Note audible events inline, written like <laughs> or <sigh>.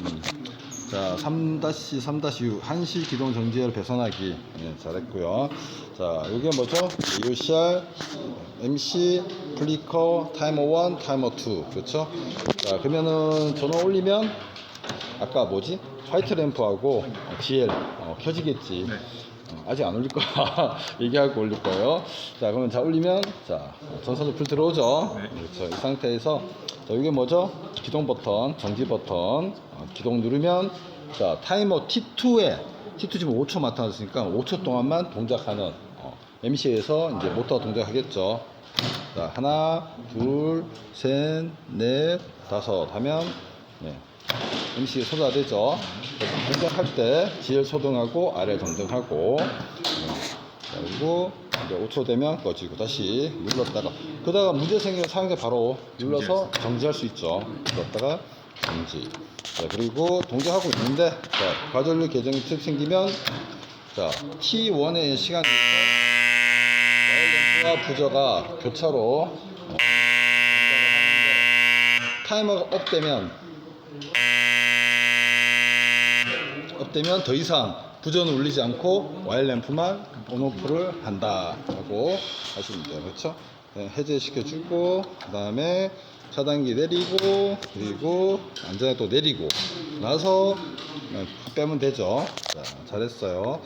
음. 자, 3-3-6 한시 기동 정지열 배선하기 예, 잘했고요. 자, 이게 뭐죠? UCR, MC, 플리커, 타이머 1, 타이머 2 그렇죠? 자, 그러면은 전원 올리면 아까 뭐지? 화이트 램프하고 어, GL 어, 켜지겠지. 네. 어, 아직 안 올릴 거야. <laughs> 얘기하고 올릴 거예요. 자, 그러면 자 올리면 자 전선도 풀 들어오죠. 네. 그렇죠. 이 상태에서 자 이게 뭐죠? 기동 버튼, 정지 버튼, 어, 기동 누르면 자 타이머 T2에 T2 지금 5초 나타났으니까 5초 동안만 동작하는 어, MC에서 이제 모터 동작하겠죠. 자 하나, 둘, 셋, 넷, 다섯 하면 네. MC 소다되죠. 동작할 때 GL 소등하고 RL 정등하고 자, 그리고 5초 되면 꺼지고 다시 눌렀다가 그러다가 문제 생기면 사용자 바로 눌러서 정지할 수 있죠. 눌렀다가 정지. 자, 그리고 동작하고 있는데 자, 과전류 계정이 틈 생기면 자, T1의 시간 내에서 와이어 램프와 부저가 교차로 어, 타이머가 업되면 업되면 더 이상 부전을 울리지 않고 와이어 램프만 온오프를 한다라고 하시면 돼요. 그렇죠? 네, 해제시켜주고 그 다음에 차단기 내리고 그리고 안전에 또 내리고 나서 네, 빼면 되죠. 자, 잘했어요.